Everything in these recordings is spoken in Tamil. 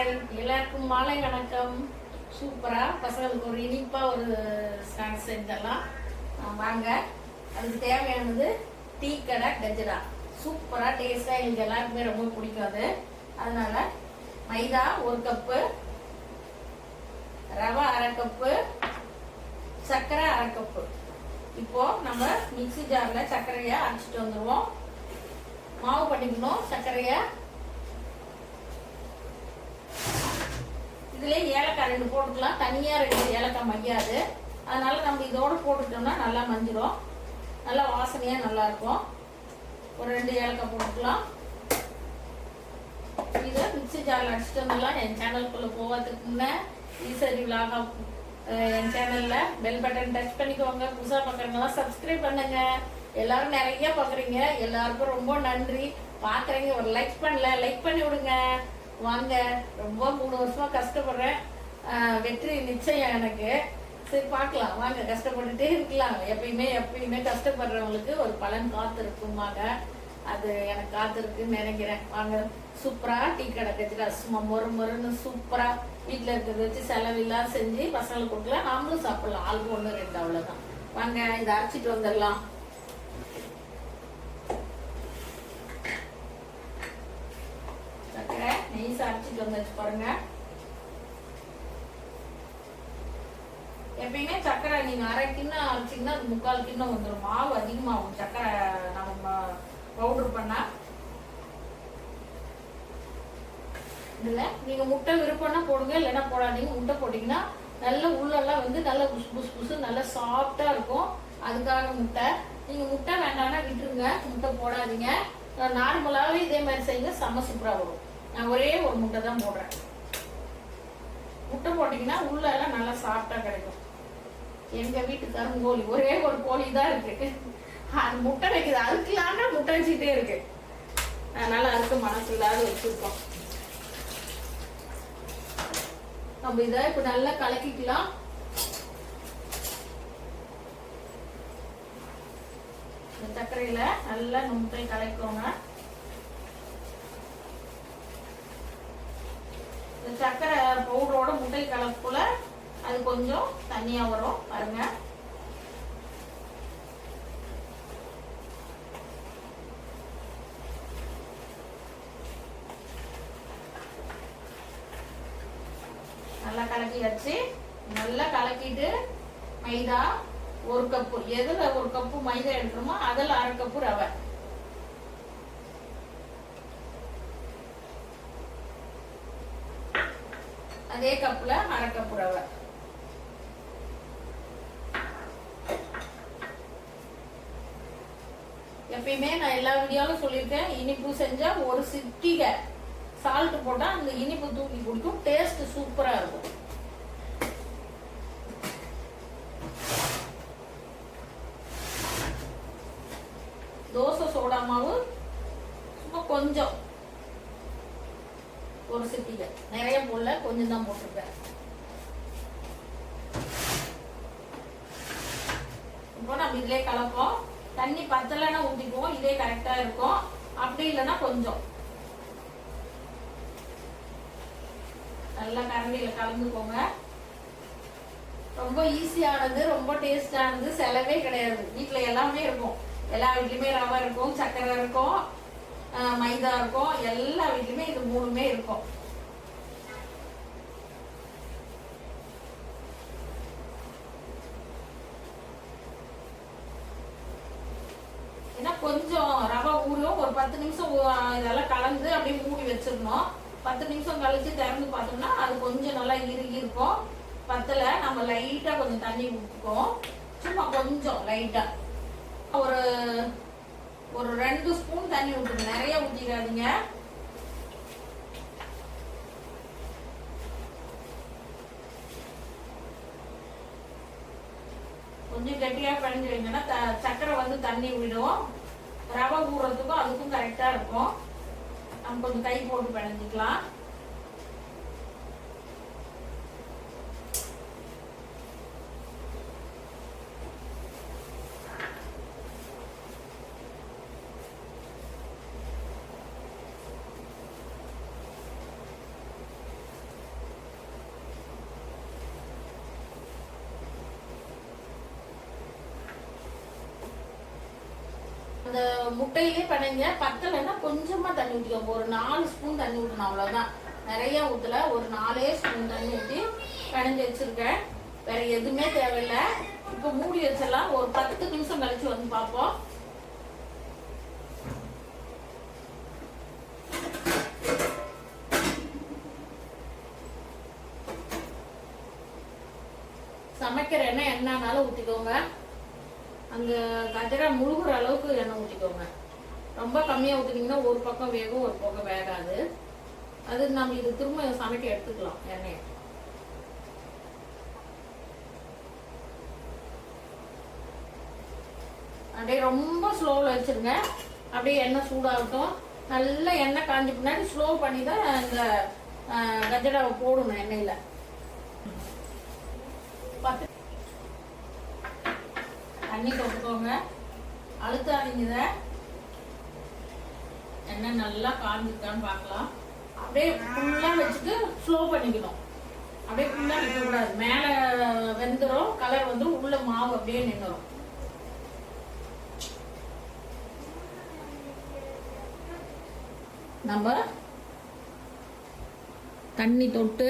ஹாய் எல்லாருக்கும் மாலை வணக்கம். சூப்பராக பசங்களுக்கு ஒரு இனிப்பாக ஒரு ஸ்நாக்ஸ் செஞ்சலாம் வாங்க. அதுக்கு தேவையானது டீ கடை கஜ்ரா. சூப்பராக டேஸ்ட்டாக எங்களுக்கு எல்லாருக்குமே ரொம்ப பிடிக்கும் அது. அதனால மைதா ஒரு கப்பு ரவை அரை கப்பு சர்க்கரை அரை கப்பு. இப்போ நம்ம மிக்ஸி ஜாரில் சர்க்கரையை அரைச்சிட்டு வந்துடுவோம் மாவு பண்ணிக்கணும் சர்க்கரையை. இதுலயே ஏலக்காய் ரெண்டு போட்டுக்கலாம். தனியா ரெண்டு ஏலக்காய் மையாது அதனால நம்ம இதோட போட்டுட்டோம்னா நல்லா மஞ்சிடும் நல்லா வாசனையா நல்லா இருக்கும். ஒரு ரெண்டு ஏலக்காய் போட்டுக்கலாம். இதை மிக்சி ஜாரில் அடிச்சுட்டு வந்துடலாம் என் சேனலுக்குள்ள போகிறதுக்கு முன்னே ஈசரி விலாக என் சேனல்ல பெல் பட்டன் டச் பண்ணிக்கோங்க. புதுசாக பார்க்குறவங்களாம் சப்ஸ்கிரைப் பண்ணுங்க. எல்லாரும் நிறைய பார்க்குறீங்க எல்லாருக்கும் ரொம்ப நன்றி. பார்க்குறீங்க ஒரு லைக் பண்ணல லைக் பண்ணி விடுங்க. வாங்க. ரொம்ப மூணு வருஷமா கஷ்டப்படுறேன். வெற்றி நிச்சயம் எனக்கு. சரி பார்க்கலாம். வாங்க கஷ்டப்பட்டுட்டே இருக்கலாம். எப்பயுமே எப்பயுமே கஷ்டப்படுறவங்களுக்கு ஒரு பலன் காத்திருக்குமாங்க அது எனக்கு காத்திருக்குன்னு நினைக்கிறேன். வாங்க சூப்பரா டீ கடை கச்சிடா சும்மா மொறு மொறுன்னு சூப்பரா வீட்டில் இருக்கிறத வச்சு செலவில்லாம் செஞ்சு பசங்களுக்கு கொடுக்கலாம். நாமளும் சாப்பிடலாம். ஆளுக்கு ஒன்று ரெண்டு அவ்வளோதான் வாங்க இதை அரைச்சிட்டு வந்துடலாம். சக்கரை நெய் அரைச்சிட்டு வந்தாச்சு பாருங்க. எப்பயுமே சக்கரை நீங்க அரை கிண்ணம் அரைச்சிங்கன்னா அது முக்கால் கிண்ணம் வந்துடும் மாவு அதிகமாகும். சக்கரை நம்ம பவுடர் பண்ணா. இதுல நீங்க முட்டை விருப்பம்னா போடுங்க இல்லைன்னா போடாதீங்க. முட்டை போட்டீங்கன்னா நல்ல உள்ளெல்லாம் வந்து நல்ல புஸ் புஸ் புஸ் நல்லா சாஃப்டா இருக்கும். அதுக்காக முட்டை. நீங்க முட்டை வேண்டாம்னா விட்டுருங்க. முட்டை போடாதீங்க. நார்மலாவே இதே மாதிரி செய்யுங்க. செம்ம சூப்பரா வரும். நான் ஒரே ஒரு முட்டை தான் போடுறேன். முட்டை போட்டீங்கன்னா உள்ள எல்லாம் நல்லா சாஃப்டாக கிடைக்கும். எங்க வீட்டு கருங்கோழி ஒரே ஒரு கோழி தான் இருக்கு. அது முட்டை வைக்குது. அதுக்குலான்னா முட்டை வச்சுட்டே இருக்கு. அதனால அதுக்கு மனசு இல்லாத வச்சிருக்கோம். நம்ம இதை இப்ப நல்லா கலக்கிக்கலாம். இந்த சர்க்கரையில நல்லா முட்டை கலக்கோங்க இந்த சர்க்கரை பவுடரோட முட்டை கலப்புல அது கொஞ்சம் தண்ணியா வரும் பாருங்க. நல்லா கலக்கி வச்சு நல்லா கலக்கிட்டு மைதா ஒரு கப்பு எதுல ஒரு கப்பு மைதா எடுக்கிறோமோ அதில் அரை கப்பு ரவை. அதே கப்புல அரை கப் ரவை. எப்பயுமே நான் எல்லா வீடியோலும் சொல்லியிருக்கேன் இனிப்பு செஞ்சா ஒரு சிட்டிகை சால்ட் போட்டா அந்த இனிப்பு தூக்கி கொடுக்கும் டேஸ்ட் சூப்பரா இருக்கும். தோசை சோடா மாவு சும்மா கொஞ்சம். ஒரு சிட்டிகை நிறைய போடல கொஞ்சம் தான் போட்டிருப்பேன். இப்போ நம்ம இதுலயே கலப்போம். தண்ணி பத்தலைன்னா ஊற்றிக்குவோம் இதே கரெக்டா இருக்கும். அப்படி இல்லைன்னா கொஞ்சம். நல்லா கரண்டியில் கலந்துக்கோங்க. ரொம்ப ஈஸியானது ரொம்ப டேஸ்டானது செலவே கிடையாது. வீட்டில் எல்லாமே இருக்கும். எல்லா வீட்லையுமே ரவை இருக்கும் சர்க்கரை இருக்கும். மைதா இருக்கும். எல்லா வீட்லையுமே இது மூணுமே இருக்கும். ஏன்னா கொஞ்சம் ரவை ஊறும். ஒரு பத்து நிமிஷம் இதெல்லாம் கலந்து அப்படியே மூடி வச்சிடணும். பத்து நிமிஷம் கழிச்சு திறந்து பார்த்தோம்னா அது கொஞ்சம் நல்லா இறுகி இருக்கும். பத்தில் நம்ம லைட்டா கொஞ்சம் தண்ணி ஊற்றுக்கோம் சும்மா கொஞ்சம் லைட்டா ஒரு ஒரு ரெண்டு ஸ்பூன் தண்ணி ஊற்றுங்க நிறைய ஊற்றிடாதீங்க கொஞ்சம் கெட்டியா பிணைஞ்சு வைங்கன்னா த- சக்கரை வந்து தண்ணி விடும். ரவை ஊறுறதுக்கும் அதுக்கும் கரெக்டா இருக்கும். நம்ம கொஞ்சம் கை போட்டு பிணைஞ்சிக்கலாம். இந்த முட்டையிலே பிணைங்க பத்தலைன்னா கொஞ்சமாக தண்ணி ஊற்றிக்கோங்க ஒரு நாலு ஸ்பூன் தண்ணி ஊற்றணும் அவ்வளோதான் நிறைய ஊற்றல ஒரு நாலே ஸ்பூன் தண்ணி ஊற்றி பிணைஞ்சு வச்சுருக்கேன். வேற எதுவுமே தேவையில்லை. இப்போ மூடி வச்சிடலாம். ஒரு பத்து நிமிஷம் கழிச்சு வந்து பார்ப்போம். சமைக்கிற எண்ணெய் என்னன்னாலும் ஊற்றிக்கோங்க அந்த கஜரா முழுகிற அளவுக்கு எண்ணெய் ஊற்றிக்கோங்க ரொம்ப கம்மியாக ஊற்றினீங்கன்னா ஒரு பக்கம் வேகும் ஒரு பக்கம் வேகாது. அது நம்ம இது திரும்ப சமைக்க எடுத்துக்கலாம் எண்ணெயை. அப்படியே ரொம்ப ஸ்லோவில் வச்சுருங்க. அப்படியே எண்ணெய் சூடாகட்டும். நல்லா எண்ணெய் காஞ்ச பின்னாடி ஸ்லோ பண்ணி தான் இந்த கஜடாவை கஜராவை போடணும் எண்ணெயில் பத்து தண்ணி தொட்டுக்கோங்க. அழுத்தாதீங்க இதை எண்ணெய் நல்லா காஞ்சிருக்கான்னு பார்க்கலாம். அப்படியே ஃபுல்லாக வச்சுட்டு ஸ்லோ பண்ணிக்கணும். அப்படியே ஃபுல்லாக வைக்கக்கூடாது மேலே வெந்துடும் கலர் வந்து உள்ள மாவு அப்படியே நின்றுடும் நம்ம தண்ணி தொட்டு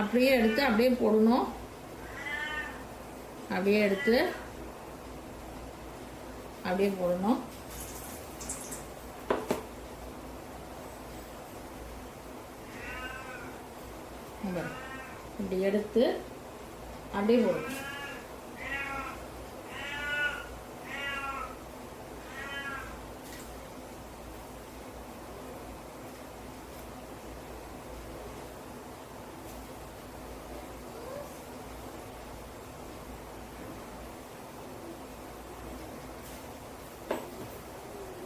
அப்படியே எடுத்து அப்படியே போடணும். அப்படியே எடுத்து அப்படியே போடணும். இப்படி எடுத்து அப்படியே போடணும்.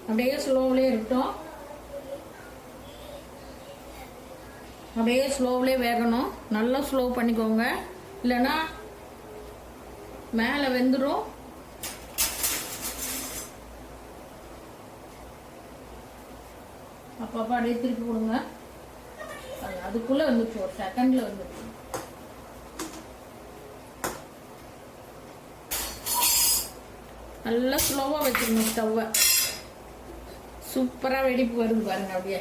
அப்படியே ஸ்லோவிலே இருக்கட்டும். அப்படியே ஸ்லோவிலே வேகணும். நல்லா ஸ்லோ பண்ணிக்கோங்க. இல்லைன்னா மேலே வெந்துடும் அப்பப்போ அப்படியே திருப்பி கொடுங்க. அதுக்குள்ளே வந்துச்சு ஒரு செகண்டில் வந்துச்சு நல்லா ஸ்லோவாக வச்சுக்கணும் ஸ்டவ்வை. சூப்பராக வெடிப்பு வருது பாருங்க அப்படியே.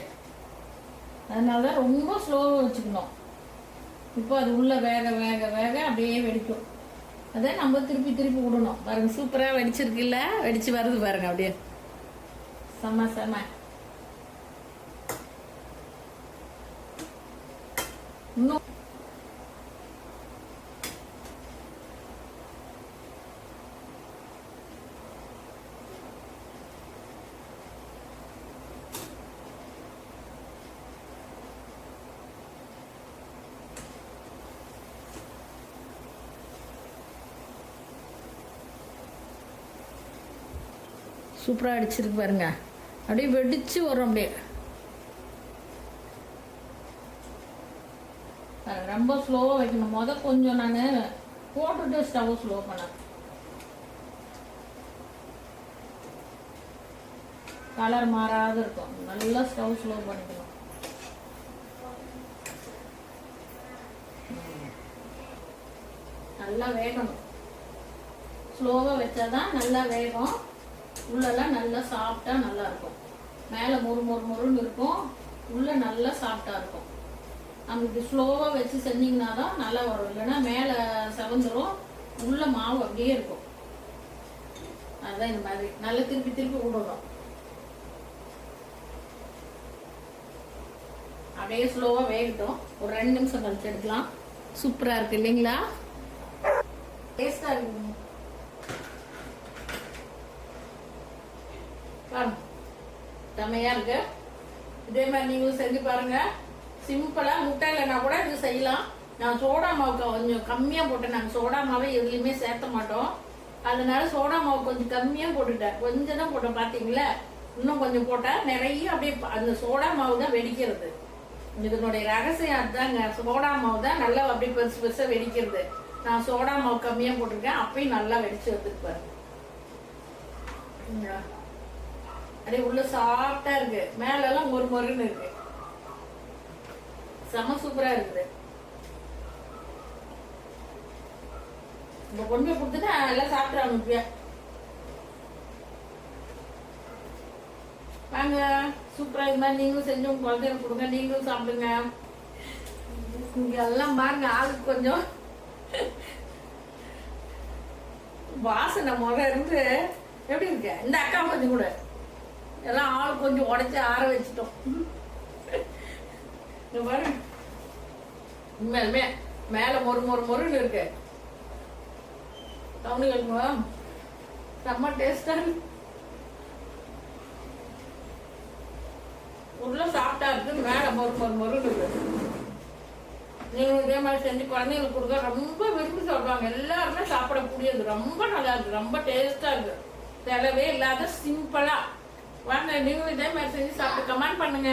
அதனால தான் ரொம்ப ஸ்லோவாக வச்சுக்கணும். இப்போ அது உள்ள வேக வேக வேக அப்படியே வெடிக்கும். அதை நம்ம திருப்பி திருப்பி விடணும். பாருங்க சூப்பராக வெடிச்சிருக்குல்ல வெடிச்சு வருது பாருங்க அப்படியே. செம்ம செம்ம இன்னும் சூப்பராக அடிச்சிருக்கு பாருங்க. அப்படியே வெடிச்சு வரும் அப்படியே. ரொம்ப ஸ்லோவாக வைக்கணும். முத கொஞ்சம் நான் போட்டுட்டு ஸ்டவ் ஸ்லோ பண்ணேன். கலர் மாறாத இருக்கும். நல்லா ஸ்டவ் ஸ்லோ பண்ணிக்கணும். நல்லா வேகணும். ஸ்லோவாக வச்சாதான் நல்லா வேகும். உள்ளெல்லாம் நல்லா சாஃப்டாக நல்லா இருக்கும் மேலே மொறு மொறு மொறுன்னு இருக்கும். உள்ளே நல்லா சாஃப்டாக இருக்கும். நம்ம இப்படி ஸ்லோவாக வச்சு செஞ்சிங்கன்னா தான் நல்லா வரும். இல்லைன்னா மேலே செவந்துரும். உள்ள மாவு அப்படியே இருக்கும். அதுதான் இந்த மாதிரி. நல்லா திருப்பி திருப்பி விடணும் அப்படியே ஸ்லோவாக வேகட்டும். ஒரு ரெண்டு நிமிஷம் கழிச்சு எடுக்கலாம். சூப்பராக இருக்கு இல்லைங்களா? டேஸ்டாக இருக்குங்க. பாருங்க. செம்மையா இருக்கு. இதே மாதிரி நீங்களும் செஞ்சு பாருங்க. சிம்பிளா முட்டை இல்லைன்னா கூட இது செய்யலாம். நான் சோடா மாவு கொஞ்சம் கம்மியா போட்டேன். நாங்கள் சோடா மாவை எதுலையுமே சேர்த்த மாட்டோம். அதனால சோடா மாவு கொஞ்சம் கம்மியா போட்டுட்டேன். கொஞ்சம் தான் போட்டேன் பாத்தீங்களா? இன்னும் கொஞ்சம் போட்டா நிறைய அப்படியே அந்த சோடா மாவு தான் வெடிக்கிறது. இதனுடைய ரகசியம் அதுதாங்க. சோடா மாவு தான் நல்லா அப்படியே பெருசு பெருசா வெடிக்கிறது. நான் சோடா மாவு கம்மியா போட்டிருக்கேன். அப்பயும் நல்லா வெடிச்சு வந்துருப்பாரு அப்படியே உள்ள சாஃப்டா இருக்கு. மேல எல்லாம் ஒரு மொருன்னு இருக்கு. செம சூப்பரா இருக்குது. இந்த கொண்டு போய் கொடுத்துட்டு எல்லாம் சாப்பிட்றாங்க இப்பயா வாங்க. சூப்பரா இது மாதிரி நீங்களும் செஞ்சு உங்க குழந்தைங்களுக்கு கொடுங்க. நீங்களும் சாப்பிடுங்க. இங்க எல்லாம் பாருங்க ஆளுக்கு கொஞ்சம் வாசனை முறை இருந்து எப்படி இருக்க? இந்த அக்கா கொஞ்சம் கூட. எல்லாம் ஆள் கொஞ்சம் உடைச்சு ஆற வச்சிட்டோம். இங்க பாருங்க உண்மையாலுமே மேல மொறு மொறு மொறுன்னு இருக்கு. கவுனிகளுங்க செம்ம டேஸ்டா உள்ள சாப்பிட்டா இருக்கு மேல மொறு மொறு மொறுன்னு இருக்கு. நீங்களும் இதே மாதிரி செஞ்சு குழந்தைங்களுக்கு கொடுக்க ரொம்ப விரும்பி சாப்பிடுவாங்க. எல்லாருமே சாப்பிடக்கூடியது. ரொம்ப நல்லா இருக்கு. ரொம்ப டேஸ்டா இருக்கு. செலவே இல்லாத சிம்பிளா வாங்க நீங்களும் இதே மாதிரி செஞ்சு சாப்பிட்டு கமெண்ட் பண்ணுங்க.